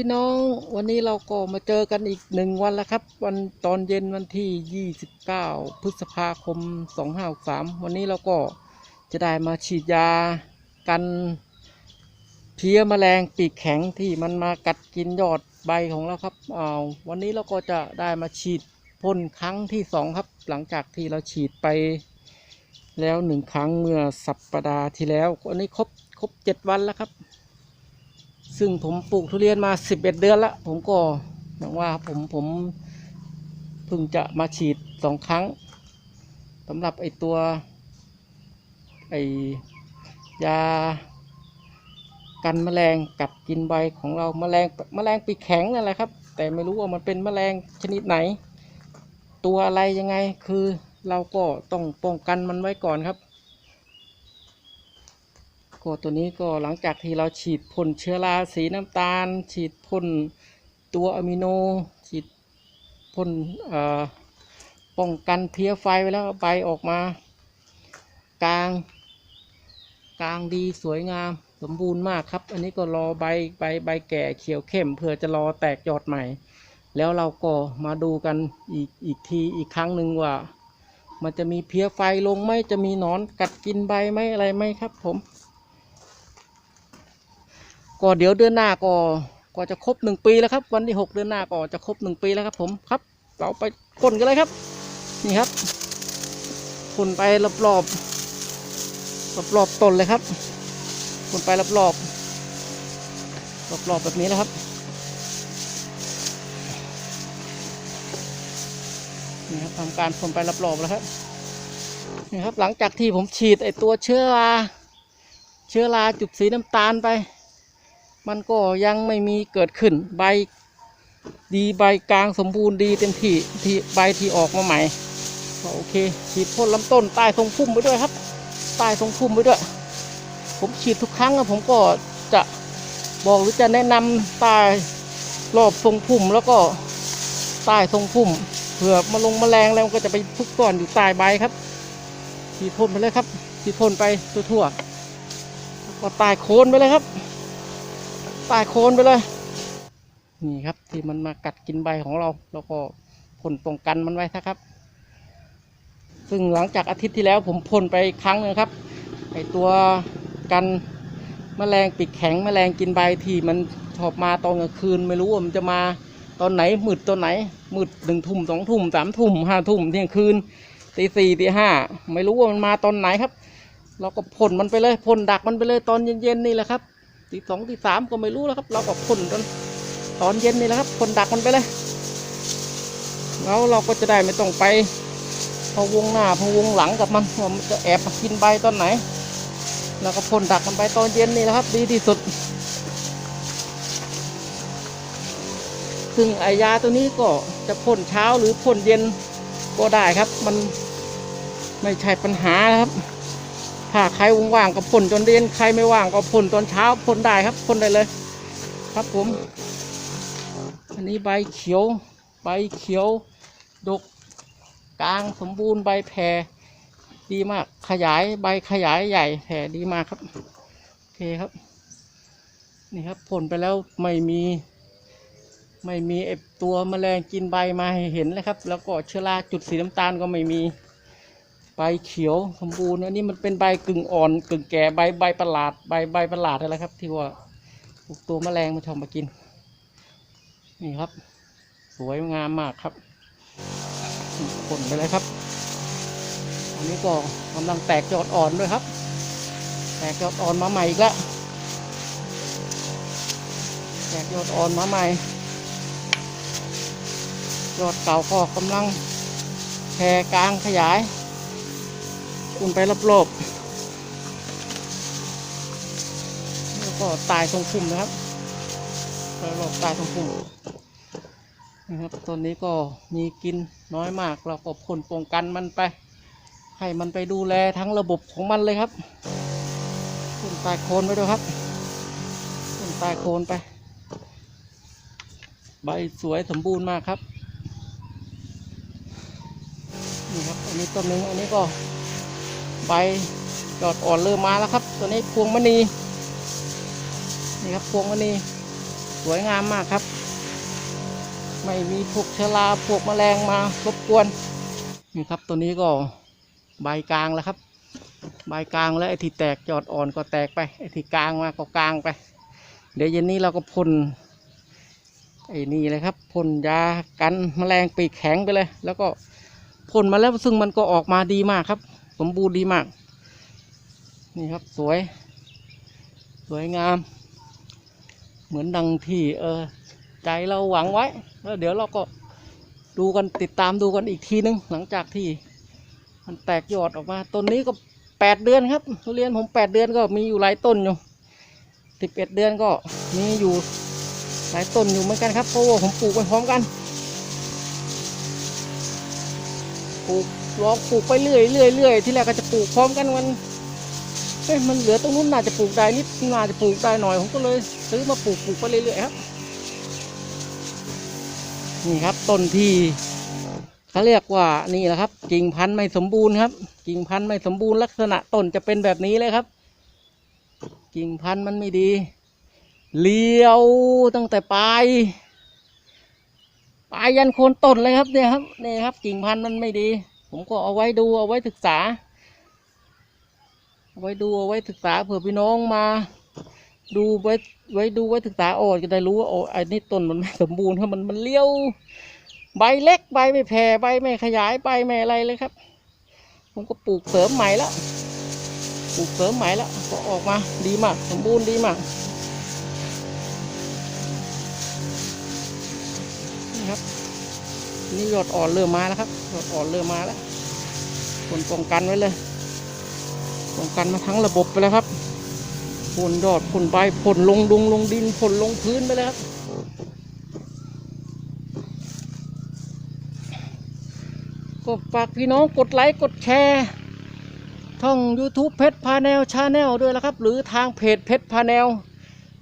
พี่น้องวันนี้เราก็มาเจอกันอีกหนึ่งวันแล้วครับ วันตอนเย็นวันที่ 29 พฤษภาคม 2563 วันนี้เราก็จะได้มาฉีดยากันเพี้ยแมลงปีกแข็งที่มันมากัดกินยอดใบของเราครับอ้าววันนี้เราก็จะได้มาฉีดพ่นครั้งที่สองครับ หลังจากที่เราฉีดไปแล้วหนึ่งครั้งเมื่อสัปดาห์ที่แล้ววันนี้ครบครบเจ็ดวันแล้วครับ ซึ่งผมปลูกทุเรียนมา11เดือนละผมก็อย่างว่าผมผมเพิ่งจะมาฉีดสองครั้งสำหรับไอตัวไอยากันแมลงกัดกินใบของเราแมลงแมลงปีกแข็งนั่นแหละครับ แต่ไม่รู้ว่ามันเป็นแมลงชนิดไหน ตัวอะไรยังไงคือเราก็ต้องป้องกันมันไว้ก่อนครับ ก็ตัวนี้ก็หลังจากที่เราฉีดพ่นเชื้อราสีน้ำตาล ฉีดพ่นตัวอะมิโน ฉีดพ่นป้องกันเพลี้ยไฟไว้แล้วใบออกมากลางกลางดีสวยงาม สมบูรณ์มากครับ อันนี้ก็รอใบใบใบแก่เขียวเข้มเพื่อจะรอแตกยอดใหม่ แล้วเราก็มาดูกันอีกอีกทีอีกครั้งหนึ่งว่า มันจะมีเพลี้ยไฟลงไหมจะมีหนอนกัดกินใบไหมอะไรไหมครับผม ก็เดี๋ยวเดือนหน้าก็ก็จะครบหนึ่งปีแล้วครับ วันที่หกเดือนหน้าก็จะครบหนึ่งปีแล้วครับ ผมครับ เราไปพ่นกันเลยครับ นี่ครับพ่นไปรอบรอบรอบรอบๆต้นเลยครับพ่นไปรอบรอบรอบรอบๆแบบนี้นะครับนี่ครับทำการพ่นไปรอบรอบๆแล้วครับนี่ครับหลังจากที่ผมฉีดไอตัวเชื้อราเชื้อราจุดสีน้ำตาลไป มันก็ยังไม่มีเกิดขึ้นใบ ดีใบกลางสมบูรณ์ดีเต็มที่ที่ใบที่ออกมาใหม่ก็โอเคฉีดพ่นลำต้นใต้ทรงพุ่มไปด้วยครับ ใต้ทรงพุ่มไปด้วย ผมฉีดทุกครั้งอะผมก็จะบอกหรือจะแนะนำใต้รอบทรงพุ่มแล้วก็ใต้ทรงพุ่มเผื่อมาลงแมลงแล้วมันก็จะไปทุกก้อนอยู่ใต้ใบครับฉีดพ่นไปเลยครับฉีดพ่นไปทั่วๆแล้วก็ใต้โคนไปเลยครับ ใต้โคนไปเลย นี่ครับที่มันมากัดกินใบของเราแล้วก็พ่นป้องกันมันไว้นะครับ ซึ่งหลังจากอาทิตย์ที่แล้วผมพ่นไปครั้งหนึงครับไอตัวกันแมลงปีกแข็งแมลงกินใบที่มันชอบมาตอนกลางคืนไม่รู้ว่ามันจะมาตอนไหนมืดตอนไหนมืดหนึ่งทุ่มสองทุ่มสามทุ่มห้าทุ่มเที่ยงคืนตีสี่ตีห้าไม่รู้ว่ามันมาตอนไหนครับ เราก็พ่นมันไปเลยพ่นดักมันไปเลยตอนเย็นๆนี่แหละครับ ตีสองตีสามก็ไม่รู้แล้วครับ เราก็พ่นตอนตอนเย็นนี่แหละครับพ่นดักมันไปเลยแล้วเราก็จะได้ไม่ต้องไปพวงหน้าพวงหลังกับมันว่ามันจะแอบมากินใบตอนไหน แล้วก็พ่นดักมันไปตอนเย็นนี่แหละครับ ดีที่สุด ซึ่งไอยาตัวนี้ก็จะพ่นเช้าหรือพ่นเย็นก็ได้ครับ มันไม่ใช่ปัญหาครับ ถ้าใครว่างๆก็พ่นจนเย็นใครไม่ว่างก็พ่นตอนเช้าพ่นได้ครับพ่นได้เลย ครับผม อันนี้ใบเขียว ใบเขียว ดกกลางสมบูรณ์ใบแผ่ดีมากขยายใบขยายใหญ่แผ่ดีมากครับโอเคครับ นี่ครับพ่นไปแล้วไม่มี ไม่มีไอตัวแมลงกินใบมาให้เห็นเลยครับ แล้วก็เชื้อราจุดสีน้ำตาลก็ไม่มี ใบเขียวสมบูรณ์อันนี้มันเป็นใบกึ่งอ่อน กึ่งแก่ใบใบประหลาดใบใบประหลาดอะไรครับ ที่ว่าพวกตัวแมลงมันชอบมากิน นี่ครับ สวยงามมากครับผลไปเลยครับ อันนี้ก็กำลังแตกยอดอ่อนด้วยครับ แตกยอดอ่อนมาใหม่อีกแล้วแตกยอดอ่อนมาใหม่ยอดเก่าก็กำลังแผ่กลางขยาย คุณไปรอบๆแล้วก็ตายตรงพุ่มนะครับไปรอบตายตรงพุ่มนะครับต้นนี้ก็มีกินน้อยมาก เราก็พ่นป้องกันมันไป ให้มันไปดูแลทั้งระบบของมันเลยครับพ่นตายโคนไปด้วยครับพ่นตายโคนไป ใบสวยสมบูรณ์มากครับนี่ครับ อันนี้ต้นหนึ่งอันนี้ก็ ใบยอดอ่อนเริ่มมาแล้วครับ ตัวนี้พวงมณีนี่ครับพวงมณีสวยงามมากครับ ไม่มีพวกเชื้อราพวกแมลงมารบกวนนี่ครับตัวนี้ก็ใบกลางแล้วครับ ใบกลางแล้วไอ้ที่แตกยอดอ่อนก็แตกไปไอ้ที่กลางมาก็กลางไป เดี๋ยวเย็นนี้เราก็พ่นไอ้นี่เลยครับพ่นยากันแมลงปีกแข็งไปเลย แล้วก็พ่นมาแล้วซึ่งมันก็ออกมาดีมากครับ สมบูรณ์ดีมาก นี่ครับสวย สวยงาม เหมือนดังที่เออใจเราหวังไว้ แล้วเดี๋ยวเราก็ดูกันติดตามดูกันอีกทีนึง หลังจากที่มันแตกยอดออกมาต้นนี้ก็แปดเดือนครับทุเรียนผมแปดเดือนก็มีอยู่หลายต้นอยู่สิบเอ็ดเดือนก็มีอยู่หลายต้นอยู่เหมือนกันครับเพราะว่าผมปลูกไปพร้อมกันปลูก ลองปลูกไปเรื่อยเรื่อยเรื่อยที่แรกก็จะปลูกพร้อมกันมันเอ้ยมันเหลือตรงนู้นน่าจะปลูกได้นิดน่าจะปลูกได้หน่อยผมก็เลยซื้อมาปลูกปลูกไปเรื่อยๆครับนี่ครับต้นที่เขาเรียกว่านี่แหละครับ กิ่งพันธุ์ไม่สมบูรณ์ครับ กิ่งพันธุ์ไม่สมบูรณ์ลักษณะต้นจะเป็นแบบนี้เลยครับ กิ่งพันธุ์มันไม่ดีเลี้ยวตั้งแต่ปลายปลายยันโคนต้นเลยครับเนี่ยครับนี่ครับ กิ่งพันธุ์มันไม่ดี ผมก็เอาไว้ดูเอาไว้ศึกษา เอาไว้ดูเอาไว้ศึกษาเผื่อพี่น้องมา ดูไว้ไว้ดูไว้ศึกษาโอ้จะได้รู้ว่าโอ้ไอ้นี่ต้นมันไม่สมบูรณ์ครับมันมันเลี้ยว ใบเล็กใบไม่แผ่ใบไม่ขยายใบไม่อะไรเลยครับ ผมก็ปลูกเสริมใหม่แล้วปลูกเสริมใหม่แล้วก็ออกมาดีมาก สมบูรณ์ดีมากครับ นี่ยอดอ่อนเริ่มมาแล้วครับยอดอ่อนเริ่มมาแล้วผลป้องกันไว้เลยป้องกันมาทั้งระบบไปแล้วครับผลยอดผลใบผลลงดุงลงดินผลลงพื้นไปเลยครับก็ฝากพี่น้องกดไลค์กดแชร์ช่อง YouTube เพชรพาแนลชาแนลด้วยละครับ หรือทางเพจเพชรพาแนล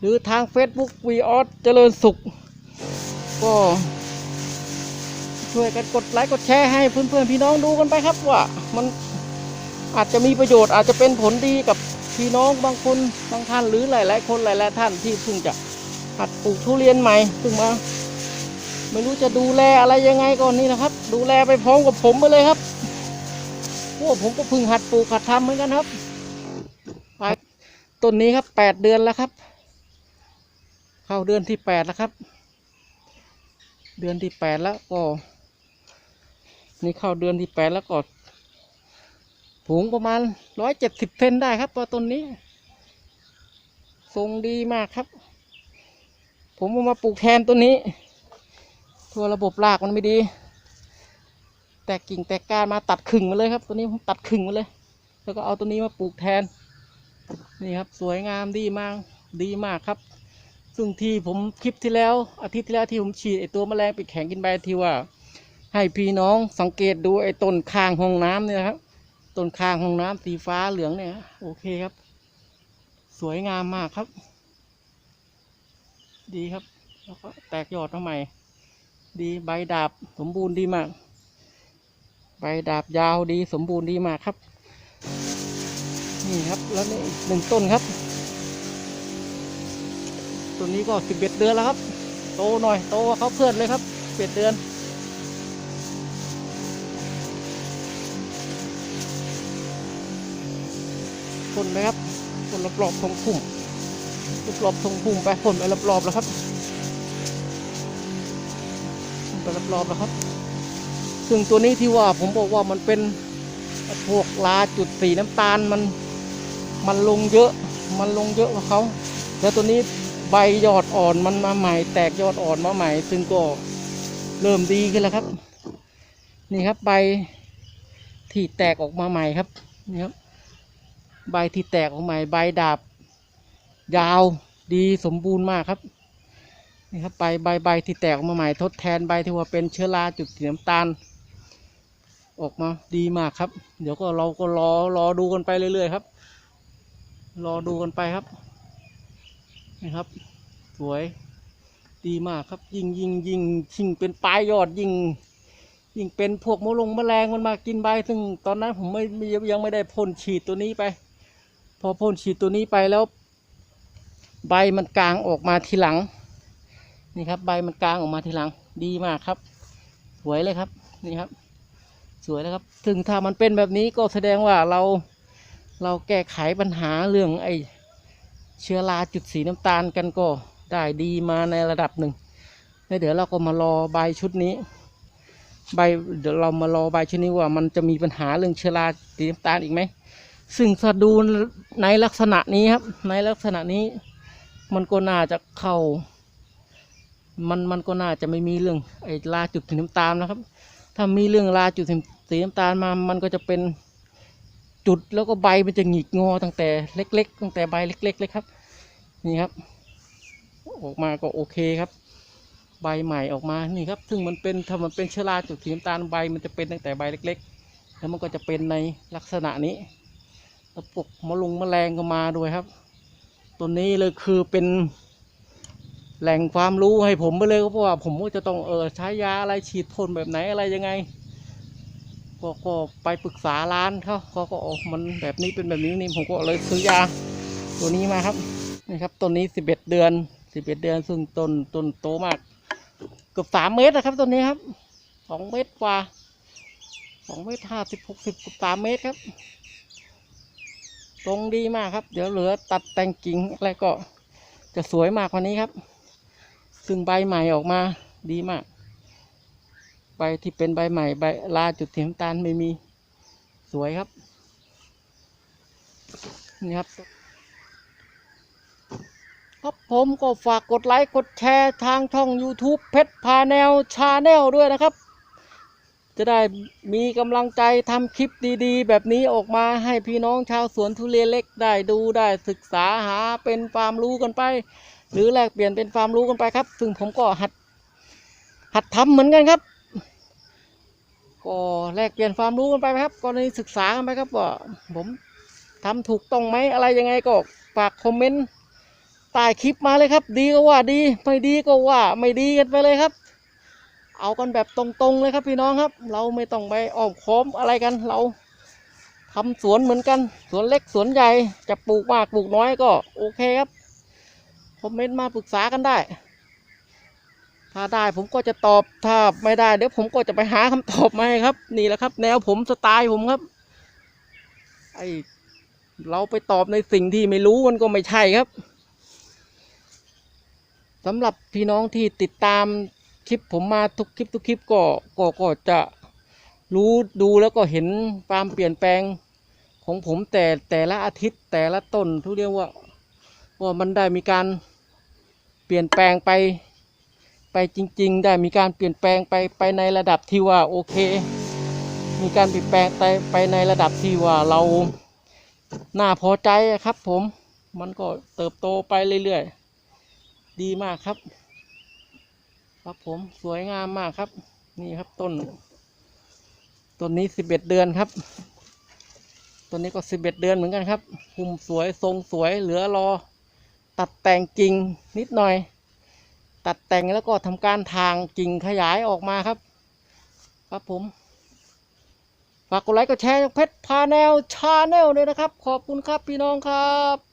หรือทาง Facebook วีออสเจริญสุข ก็ ช่วยกันกดไลค์กดแชร์ให้เพื่อนๆพี่น้องดูกันไปครับว่ามันอาจจะมีประโยชน์อาจจะเป็นผลดีกับพี่น้องบางคนบางท่านหรือหลาย ๆ คนหลาย ๆ ท่านที่เพิ่งจะหัดปลูกทุเรียนใหม่เพิ่งมา ไม่รู้จะดูแลอะไรยังไงก่อนนี่นะครับ ดูแลไปพร้อมกับผมไปเลยครับพวกผมก็เพิ่งหัดปลูกหัดทำเหมือนกันครับไปต้นนี้ครับแปดเดือนแล้วครับ เข้าเดือนที่แปดแล้วครับ เดือนที่แปดแล้วก็ นี่เข้าเดือนที่แปดแล้วก็ผูงประมาณร้อยเจ็ดสิบเซนได้ครับตัวต้นนี้ ทรงดีมากครับ ผมเอามาปลูกแทนต้นนี้ทัวระบบรากมันไม่ดี แตกกิ่งแตกก้านมาตัดขึงมาเลยครับ ตัวนี้ผมตัดขึงมาเลย แล้วก็เอาตัวนี้มาปลูกแทน นี่ครับสวยงามดีมากดีมากครับ ซึ่งที่ผมคลิปที่แล้วอาทิตย์ที่แล้วที่ผมฉีดไอตัวแมลงปีกแข็งกินใบที่ว่า ให้พี่น้องสังเกตดูไอ้ต้นข้างห้องน้ำเนี่ยนะครับต้นข้างห้องน้ำสีฟ้าเหลืองเนี่ย โอเคครับ สวยงามมากครับ ดีครับ แล้วก็แตกยอดมาใหม่ดีใบดาบสมบูรณ์ดีมาก ใบดาบยาวดีสมบูรณ์ดีมากครับ นี่ครับแล้วนี่อีกหนึ่งต้นครับต้นนี้ก็สิบเอ็ดเดือนแล้วครับ โตหน่อยโตเขาเพื่อนเลยครับสิบเอ็ดเดือน พ่นไหมครับพ่นรอบๆทงพุ่มรอบๆทงพุ่มไปพ่นไปรอบๆแล้วครับพ่นไปรอบๆแล้วครับ ซึ่งตัวนี้ที่ว่าผมบอกว่ามันเป็นพวกลาจุดสีน้ำตาลมันมันลงเยอะ มันลงเยอะกว่าเขาแล้วตัวนี้ใบยอดอ่อนมันมาใหม่ แตกยอดอ่อนมาใหม่ ซึ่งก็เริ่มดีขึ้นแล้วครับ นี่ครับใบที่แตกออกมาใหม่ครับนี่ครับ ใบที่แตกออกใหม่ใบดาบ ยาวดีสมบูรณ์มากครับนี่ครับใบใบใบที่แตกออกมาใหม่ทดแทนใบที่ว่าเป็นเชื้อราจุดสีน้ำตาล ออกมาดีมากครับ เดี๋ยวก็เราก็รอรอดูกันไปเรื่อยๆครับ รอดูกันไปครับนี่ครับ สวยดีมากครับ ยิ่งยิ่งยิ่งยิ่งเป็นปลายยอดยิ่งยิ่งเป็นพวกมะลงแมลงมันมากินใบ ซึ่งตอนนั้นผมไม่ยังไม่ได้พ่นฉีดตัวนี้ไป พอพ่นฉีดตัวนี้ไปแล้ว ใบมันกลางออกมาทีหลัง นี่ครับ ใบมันกลางออกมาทีหลัง ดีมากครับ สวยเลยครับ นี่ครับ สวยแล้วครับ ถึงถ้ามันเป็นแบบนี้ก็แสดงว่าเราเราแก้ไขปัญหาเรื่องไอเชื้อราจุดสีน้ำตาลกันก็ได้ดีมาในระดับหนึ่งแล้วเดี๋ยวเราก็มารอใบชุดนี้ ใบเดี๋ยวเรามารอใบชุดนี้ว่ามันจะมีปัญหาเรื่องเชื้อราสีน้ำตาลอีกไหม ซึ่งถ้าดูในลักษณะนี้ครับ ในลักษณะนี้มันก็น่าจะเข้า มันมันก็น่าจะไม่มีเรื่องไอ้ราจุดสีน้ำตาลนะครับ ถ้ามีเรื่องราจุดสีน้ำตาลมา มันก็จะเป็นจุดแล้วก็ใบมันจะหงิกงอตั้งแต่เล็ก ๆ ตั้งแต่ใบเล็กๆเลยครับ นี่ครับ ออกมาก็โอเคครับ ใบใหม่ออกมานี่ครับ ซึ่งมันเป็นถ้ามันเป็นเชื้อราจุดสีน้ำตาลใบมันจะเป็นตั้งแต่ใบเล็ก ๆ แล้วมันก็จะเป็นในลักษณะนี้ แล้วปกมะลุงแมลงก็มาด้วยครับ ตัวนี้เลยคือเป็นแหล่งความรู้ให้ผมไปเลยเพราะว่าผมก็จะต้องเออใช้ยาอะไรฉีดพ่นแบบไหนอะไรยังไงก็ก็ไปปรึกษาร้านเขาเขาก็ออกมันแบบนี้เป็นแบบนี้นี่ผมก็เลยซื้อยาตัวนี้มาครับนี่ครับต้นนี้สิบเอ็ดเดือนสิบเอ็ดเดือนซึ่งต้นต้นโตมากเกือบสามเมตรนะครับต้นนี้ครับสองเมตรกว่าสองเมตรห้าสิบหกสิบสามเมตรครับ ตรงดีมากครับ เดี๋ยวเหลือตัดแต่งกิ่งอะไรก็จะสวยมากกว่านี้ครับ ซึ่งใบใหม่ออกมาดีมาก ใบที่เป็นใบใหม่ใบลาจุดสีน้ำตาลไม่มีสวยครับ นี่ครับ ครับผมก็ฝากกดไลค์ กดแชร์ทางช่อง YouTube เพชรพาแนวชาแนลด้วยนะครับ จะได้มีกำลังใจทำคลิปดีๆ แบบนี้ออกมาให้พี่น้องชาวสวนทุเรียนเล็กได้ดูได้ศึกษาหาเป็นความรู้กันไป หรือแลกเปลี่ยนเป็นความรู้กันไปครับ ซึ่งผมก็หัด หัดทำเหมือนกันครับ ก็แลกเปลี่ยนความรู้กันไปครับกรณีศึกษากันไปครับว่าผมทำถูกต้องไหมอะไรยังไงก็ฝากคอมเมนต์ใต้คลิปมาเลยครับ ดีก็ว่าดี ไม่ดีก็ว่า ไม่ดีกันไปเลยครับ เอากันแบบตรงๆเลยครับพี่น้องครับ เราไม่ต้องไปอ้อมค้อมอะไรกัน เราทำสวนเหมือนกัน สวนเล็กสวนใหญ่จะปลูกมากปลูกน้อยก็โอเคครับคอมเมนต์มาปรึกษากันได้ ถ้าได้ผมก็จะตอบถ้าไม่ได้เดี๋ยวผมก็จะไปหาคำตอบมาให้ครับ นี่แหละครับ แนวผมสไตล์ผมครับ ไอเราไปตอบในสิ่งที่ไม่รู้มันก็ไม่ใช่ครับสำหรับพี่น้องที่ติดตาม คลิปผมมาทุกคลิปทุกคลิปก็ก็ก็จะรู้ดูแล้วก็เห็นความเปลี่ยนแปลงของผมแต่แต่ละอาทิตย์แต่ละต้นทุเรียกว่าว่ามันได้มีการเปลี่ยนแปลงไปไปจริง ๆ ได้มีการเปลี่ยนแปลงไปไปในระดับที่ว่าโอเค มีการเปลี่ยนแปลงไปไปในระดับที่ว่าเราน่าพอใจครับผมมันก็เติบโตไปเรื่อยๆ ดีมากครับ ครับผมสวยงามมากครับ นี่ครับต้น ต้นนี้สิบเอ็ดเดือนครับต้นนี้ก็สิบเอ็ดเดือนเหมือนกันครับหุ่มสวยทรงสวยเหลือรอ ตัดแต่งกิ่งนิดหน่อย ตัดแต่งแล้วก็ทำการทางกิ่งขยายออกมาครับ ครับผมฝากกดไลค์กดแชร์เพชรพาแนวชาแนลด้วยนะครับ ขอบคุณครับพี่น้องครับ